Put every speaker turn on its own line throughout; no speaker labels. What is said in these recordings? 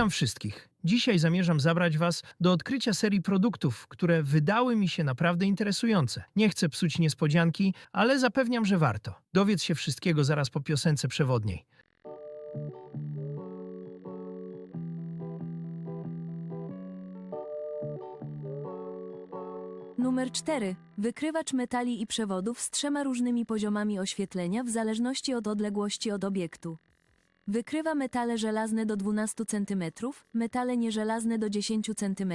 Witam wszystkich. Dzisiaj zamierzam zabrać Was do odkrycia serii produktów, które wydały mi się naprawdę interesujące. Nie chcę psuć niespodzianki, ale zapewniam, że warto. Dowiedz się wszystkiego zaraz po piosence przewodniej.
Numer 4. Wykrywacz metali i przewodów z trzema różnymi poziomami oświetlenia w zależności od odległości od obiektu. Wykrywa metale żelazne do 12 cm, metale nieżelazne do 10 cm,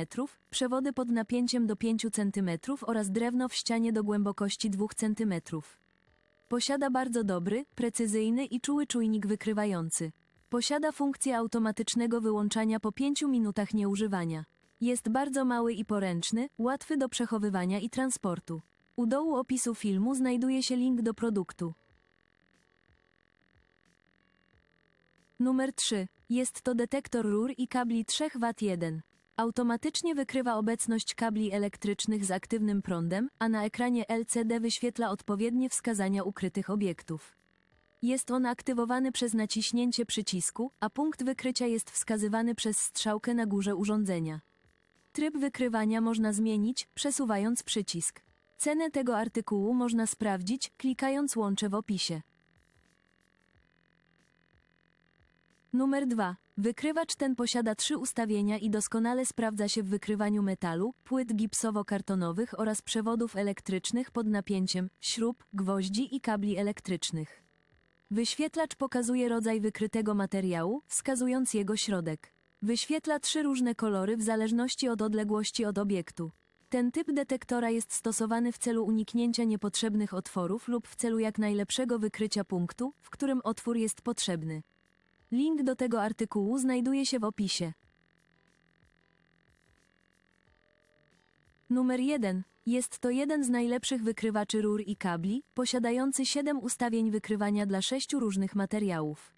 przewody pod napięciem do 5 cm oraz drewno w ścianie do głębokości 2 cm. Posiada bardzo dobry, precyzyjny i czuły czujnik wykrywający. Posiada funkcję automatycznego wyłączania po 5 minutach nieużywania. Jest bardzo mały i poręczny, łatwy do przechowywania i transportu. U dołu opisu filmu znajduje się link do produktu. Numer 3. Jest to detektor rur i kabli 3W1. Automatycznie wykrywa obecność kabli elektrycznych z aktywnym prądem, a na ekranie LCD wyświetla odpowiednie wskazania ukrytych obiektów. Jest on aktywowany przez naciśnięcie przycisku, a punkt wykrycia jest wskazywany przez strzałkę na górze urządzenia. Tryb wykrywania można zmienić, przesuwając przycisk. Cenę tego artykułu można sprawdzić, klikając łącze w opisie. Numer 2. Wykrywacz ten posiada trzy ustawienia i doskonale sprawdza się w wykrywaniu metalu, płyt gipsowo-kartonowych oraz przewodów elektrycznych pod napięciem, śrub, gwoździ i kabli elektrycznych. Wyświetlacz pokazuje rodzaj wykrytego materiału, wskazując jego środek. Wyświetla trzy różne kolory w zależności od odległości od obiektu. Ten typ detektora jest stosowany w celu uniknięcia niepotrzebnych otworów lub w celu jak najlepszego wykrycia punktu, w którym otwór jest potrzebny. Link do tego artykułu znajduje się w opisie. Numer 1. Jest to jeden z najlepszych wykrywaczy rur i kabli, posiadający 7 ustawień wykrywania dla 6 różnych materiałów.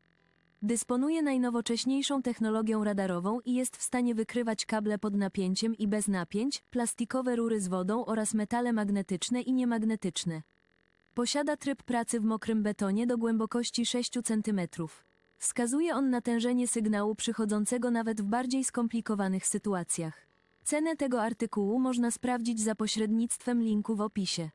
Dysponuje najnowocześniejszą technologią radarową i jest w stanie wykrywać kable pod napięciem i bez napięć, plastikowe rury z wodą oraz metale magnetyczne i niemagnetyczne. Posiada tryb pracy w mokrym betonie do głębokości 6 cm. Wskazuje on natężenie sygnału przychodzącego nawet w bardziej skomplikowanych sytuacjach. Cenę tego artykułu można sprawdzić za pośrednictwem linku w opisie.